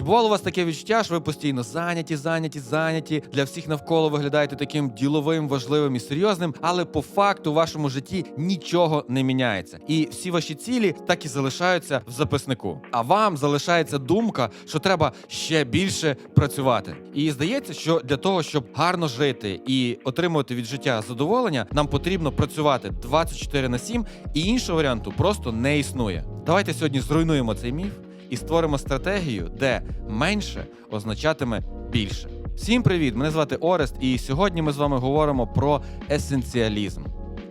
Чи бувало у вас таке відчуття, що ви постійно зайняті, зайняті, зайняті, для всіх навколо виглядаєте таким діловим, важливим і серйозним, але по факту в вашому житті нічого не міняється, і всі ваші цілі так і залишаються в записнику. А вам залишається думка, що треба ще більше працювати. І здається, що для того, щоб гарно жити і отримувати від життя задоволення, нам потрібно працювати 24 на 7, і іншого варіанту просто не існує. Давайте сьогодні зруйнуємо цей міф і створимо стратегію, де менше означатиме більше. Всім привіт! Мене звати Орест, і сьогодні ми з вами говоримо про есенціалізм.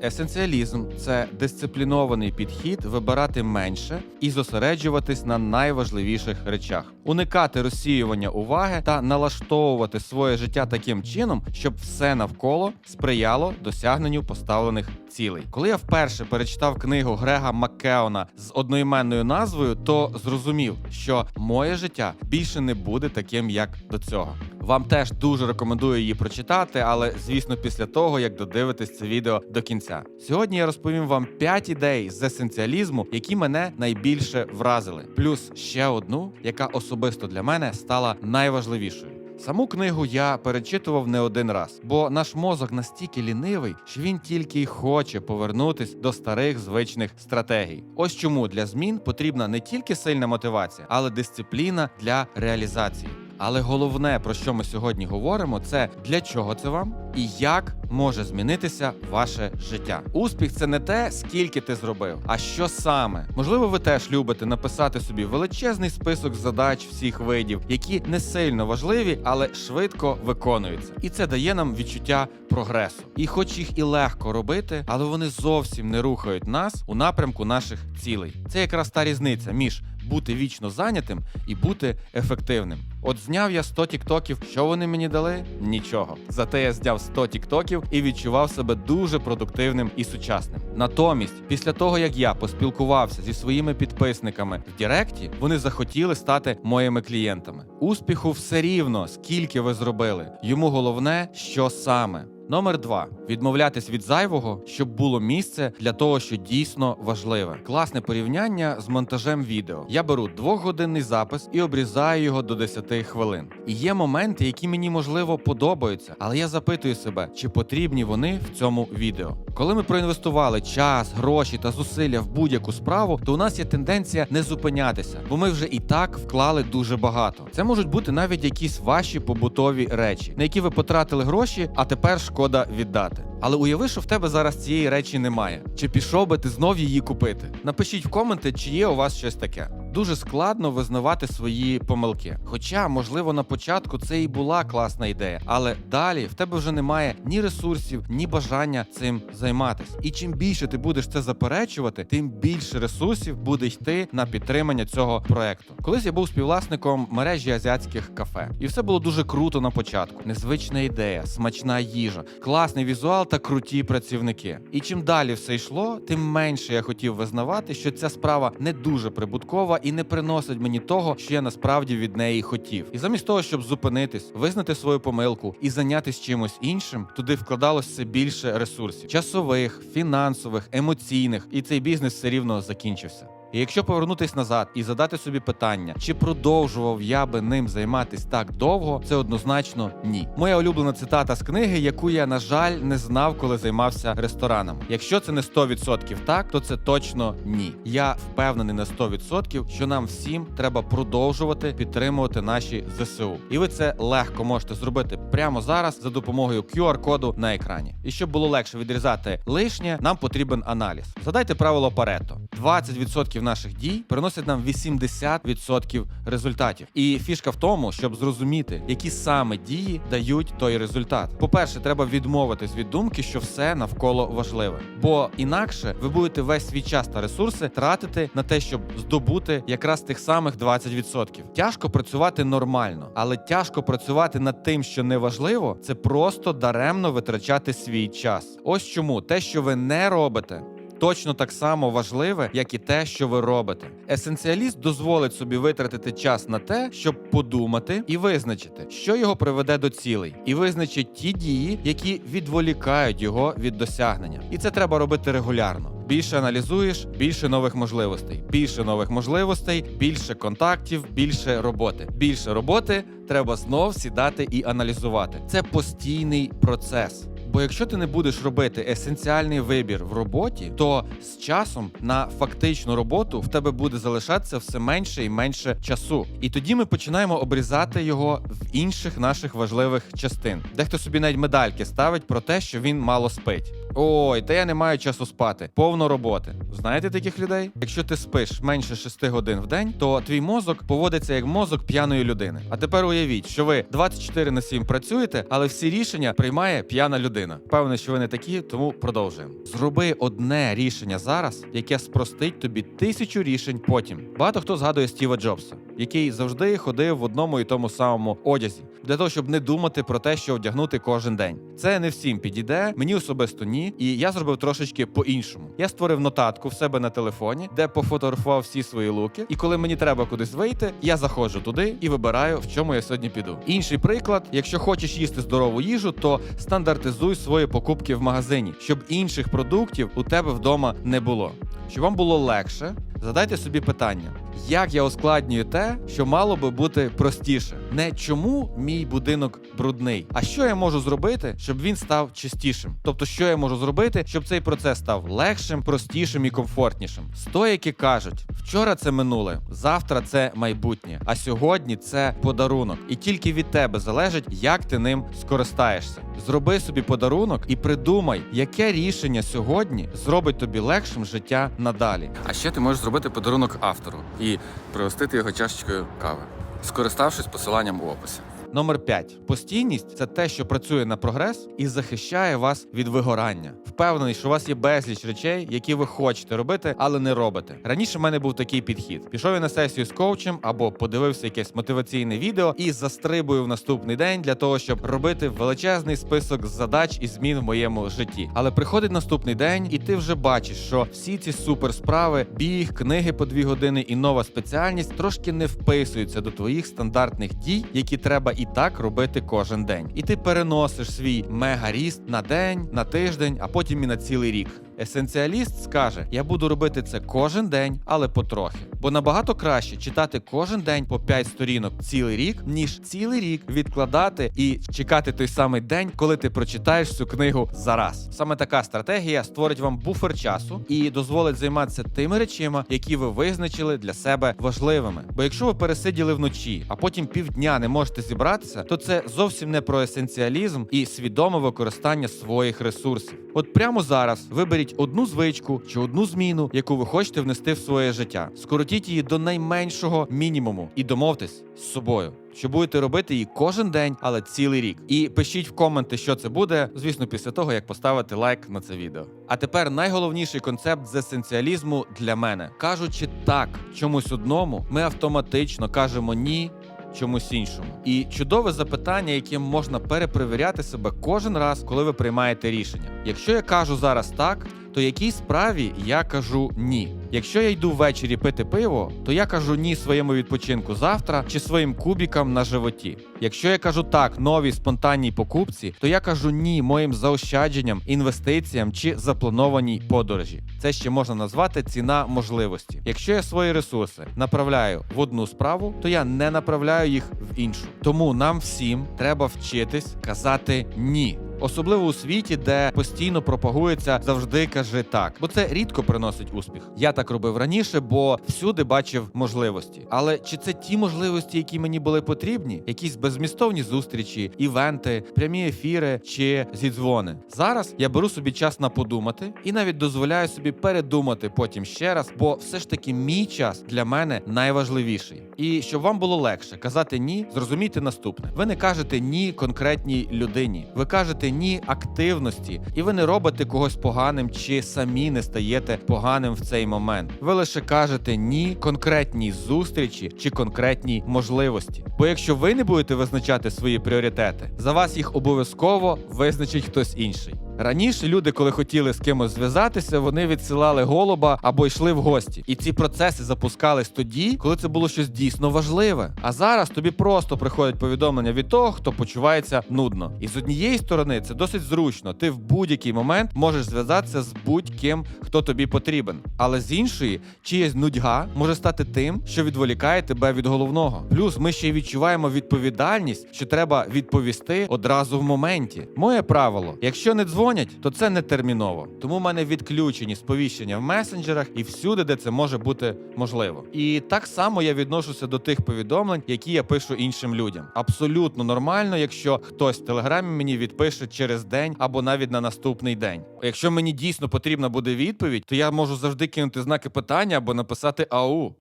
Есенціалізм це дисциплінований підхід вибирати менше і зосереджуватись на найважливіших речах, уникати розсіювання уваги та налаштовувати своє життя таким чином, щоб все навколо сприяло досягненню поставлених цілей. Коли я вперше перечитав книгу Грега Маккеона з одноіменною назвою, то зрозумів, що моє життя більше не буде таким, як до цього. Вам теж дуже рекомендую її прочитати, але звісно, після того як додивитесь це відео до кінця. Сьогодні я розповім вам 5 ідей з есенціалізму, які мене найбільше вразили, плюс ще одну, яка особисто для мене стала найважливішою. Саму книгу я перечитував не один раз, бо наш мозок настільки лінивий, що він тільки й хоче повернутись до старих звичних стратегій. Ось чому для змін потрібна не тільки сильна мотивація, але дисципліна для реалізації. Але головне, про що ми сьогодні говоримо, це для чого це вам і як може змінитися ваше життя. Успіх це не те, скільки ти зробив, а що саме. Можливо, ви теж любите написати собі величезний список задач всіх видів, які не сильно важливі, але швидко виконуються. І це дає нам відчуття прогресу. І хоч їх і легко робити, але вони зовсім не рухають нас у напрямку наших цілей. Це якраз та різниця між бути вічно зайнятим і бути ефективним. От зняв я 100 тіктоків. Що вони мені дали? Нічого. Зате я зняв 100 тіктоків і відчував себе дуже продуктивним і сучасним. Натомість, після того як я поспілкувався зі своїми підписниками в Діректі, вони захотіли стати моїми клієнтами. Успіху все рівно, скільки ви зробили. Йому головне, що саме. Номер два відмовлятись від зайвого, щоб було місце для того, що дійсно важливе. Класне порівняння з монтажем відео. Я беру двохгодинний запис і обрізаю його до 10 хвилин. І є моменти, які мені можливо подобаються, але я запитую себе, чи потрібні вони в цьому відео. Коли ми проінвестували час, гроші та зусилля в будь-яку справу, то у нас є тенденція не зупинятися, бо ми вже і так вклали дуже багато. Це можуть бути навіть якісь ваші побутові речі, на які ви потратили гроші, а тепер шкода віддати. Але уяви, що в тебе зараз цієї речі немає. Чи пішов би ти знов її купити? Напишіть в коменти, чи є у вас щось таке. Дуже складно визнавати свої помилки. Хоча, можливо, на початку це і була класна ідея, але далі в тебе вже немає ні ресурсів, ні бажання цим займатися. І чим більше ти будеш це заперечувати, тим більше ресурсів буде йти на підтримання цього проекту. Колись я був співвласником мережі азіатських кафе, і все було дуже круто на початку. Незвична ідея, смачна їжа, класний візуал та круті працівники. І чим далі все йшло, тим менше я хотів визнавати, що ця справа не дуже прибуткова і не приносить мені того, що я насправді від неї хотів. І замість того, щоб зупинитись, визнати свою помилку і зайнятися чимось іншим, туди вкладалось все більше ресурсів: часових, фінансових, емоційних, і цей бізнес все рівно закінчився. І якщо повернутись назад і задати собі питання, чи продовжував я би ним займатись так довго, це однозначно ні. Моя улюблена цитата з книги, яку я, на жаль, не знав, коли займався ресторанами. Якщо це не 100% так, то це точно ні. Я впевнений на 100%, що нам всім треба продовжувати підтримувати наші ЗСУ. І ви це легко можете зробити прямо зараз за допомогою QR-коду на екрані. І щоб було легше відрізати лишнє, нам потрібен аналіз. Задайте правило Парето: 20% наших дій приносять нам 80% результатів. І фішка в тому, щоб зрозуміти, які саме дії дають той результат. По-перше, треба відмовитись від думки, що все навколо важливе, бо інакше ви будете весь свій час та ресурси тратити на те, щоб здобути якраз тих самих 20%. Тяжко працювати нормально, але тяжко працювати над тим, що не важливо, це просто даремно витрачати свій час. Ось чому те, що ви не робите, точно так само важливе, як і те, що ви робите. Есенціаліст дозволить собі витратити час на те, щоб подумати і визначити, що його приведе до цілей, і визначить ті дії, які відволікають його від досягнення. І це треба робити регулярно. Більше аналізуєш, більше нових можливостей. Більше нових можливостей, більше контактів, більше роботи. Більше роботи треба знов сідати і аналізувати. Це постійний процес. Бо якщо ти не будеш робити есенціальний вибір в роботі, то з часом на фактичну роботу в тебе буде залишатися все менше і менше часу. І тоді ми починаємо обрізати його в інших наших важливих частин. Дехто собі навіть медальки ставить про те, що він мало спить. Ой, та я не маю часу спати. Повно роботи. Знаєте таких людей? Якщо ти спиш менше 6 годин в день, то твій мозок поводиться як мозок п'яної людини. А тепер уявіть, що ви 24 на 7 працюєте, але всі рішення приймає п'яна людина. Певне, що ви не такі, тому продовжуємо. Зроби одне рішення зараз, яке спростить тобі тисячу рішень потім. Багато хто згадує Стіва Джобса, який завжди ходив в одному і тому самому одязі, для того, щоб не думати про те, що вдягнути кожен день. Це не всім підійде, мені особисто ні. І я зробив трошечки по-іншому. Я створив нотатку в себе на телефоні, де пофотографував всі свої луки. І коли мені треба кудись вийти, я заходжу туди і вибираю, в чому я сьогодні піду. Інший приклад: якщо хочеш їсти здорову їжу, то стандартизуй свої покупки в магазині, щоб інших продуктів у тебе вдома не було. Щоб вам було легше, задайте собі питання: як я ускладнюю те, що мало би бути простіше? Не чому мій будинок брудний, а що я можу зробити, щоб він став чистішим? Тобто, що я можу зробити, щоб цей процес став легшим, простішим і комфортнішим? Стоїки кажуть, вчора це минуле, завтра це майбутнє, а сьогодні це подарунок. І тільки від тебе залежить, як ти ним скористаєшся. Зроби собі подарунок і придумай, яке рішення сьогодні зробить тобі легшим життя надалі. А ще ти можеш зробити подарунок автору і пригостити його чашечкою кави, скориставшись посиланням у описі. Номер 5. Постійність це те, що працює на прогрес і захищає вас від вигорання. Впевнений, що у вас є безліч речей, які ви хочете робити, але не робите. Раніше в мене був такий підхід: пішов я на сесію з коучем або подивився якесь мотиваційне відео і застрибую в наступний день для того, щоб робити величезний список задач і змін в моєму житті. Але приходить наступний день, і ти вже бачиш, що всі ці суперсправи, біг, книги по дві години і нова спеціальність трошки не вписуються до твоїх стандартних дій, які треба і так робити кожен день. І ти переносиш свій мега-ріст на день, на тиждень, а потім і на цілий рік. Есенціаліст скаже: я буду робити це кожен день, але потрохи. Бо набагато краще читати кожен день по 5 сторінок цілий рік, ніж цілий рік відкладати і чекати той самий день, коли ти прочитаєш цю книгу за раз. Саме така стратегія створить вам буфер часу і дозволить займатися тими речима, які ви визначили для себе важливими. Бо якщо ви пересиділи вночі, а потім півдня не можете зібратися, то це зовсім не про есенціалізм і свідоме використання своїх ресурсів. От прямо зараз виберіть одну звичку чи одну зміну, яку ви хочете внести в своє життя. Скоротіть її до найменшого мінімуму і домовтесь з собою. Що будете робити її кожен день, але цілий рік. І пишіть в коменти, що це буде, звісно, після того, як поставити лайк на це відео. А тепер найголовніший концепт з есенціалізму для мене. Кажучи так, чомусь одному, ми автоматично кажемо ні. Чомусь іншому, і чудове запитання, яким можна перепровіряти себе кожен раз, коли ви приймаєте рішення. Якщо я кажу зараз так, то якій справі я кажу ні. Якщо я йду ввечері пити пиво, то я кажу ні своєму відпочинку завтра чи своїм кубікам на животі. Якщо я кажу так новій спонтанній покупці, то я кажу ні моїм заощадженням, інвестиціям чи запланованій подорожі. Це ще можна назвати ціна можливості. Якщо я свої ресурси направляю в одну справу, то я не направляю їх в іншу. Тому нам всім треба вчитись казати ні. Особливо у світі, де постійно пропагується завжди кажи так, бо це рідко приносить успіх. Я так робив раніше, бо всюди бачив можливості. Але чи це ті можливості, які мені були потрібні? Якісь безмістовні зустрічі, івенти, прямі ефіри чи зідзвони? Зараз я беру собі час на подумати і навіть дозволяю собі передумати потім ще раз, бо все ж таки мій час для мене найважливіший. І щоб вам було легше казати ні, зрозумійте наступне: ви не кажете ні конкретній людині, ви кажете ні активності, і ви не робите когось поганим чи самі не стаєте поганим в цей момент. Ви лише кажете ні конкретній зустрічі чи конкретній можливості. Бо якщо ви не будете визначати свої пріоритети, за вас їх обов'язково визначить хтось інший. Раніше люди, коли хотіли з кимось зв'язатися, вони відсилали голуба або йшли в гості. І ці процеси запускались тоді, коли це було щось дійсно важливе. А зараз тобі просто приходять повідомлення від того, хто почувається нудно. І з однієї сторони це досить зручно. Ти в будь-який момент можеш зв'язатися з будь-ким, хто тобі потрібен. Але з іншої, чиясь нудьга може стати тим, що відволікає тебе від головного. Плюс ми ще й відчуваємо відповідальність, що треба відповісти одразу в моменті. Моє правило: якщо не дзвонять, то це не терміново. Тому в мене відключені сповіщення в месенджерах і всюди, де це може бути можливо. І так само я відношуся до тих повідомлень, які я пишу іншим людям. Абсолютно нормально, якщо хтось в телеграмі мені відпише через день або навіть на наступний день. Якщо мені дійсно потрібна буде відповідь, то я можу завжди кинути знаки питання або написати ау.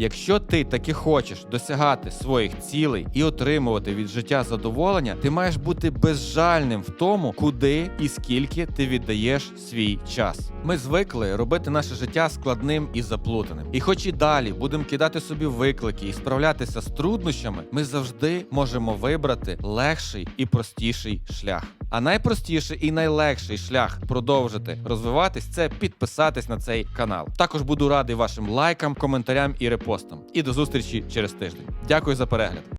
Якщо ти таки хочеш досягати своїх цілей і отримувати від життя задоволення, ти маєш бути безжальним в тому, куди і скільки ти віддаєш свій час. Ми звикли робити наше життя складним і заплутаним. І хоч і далі будемо кидати собі виклики і справлятися з труднощами, ми завжди можемо вибрати легший і простіший шлях. А найпростіший і найлегший шлях продовжити розвиватись це підписатись на цей канал. Також буду радий вашим лайкам, коментарям і репостам. І до зустрічі через тиждень. Дякую за перегляд.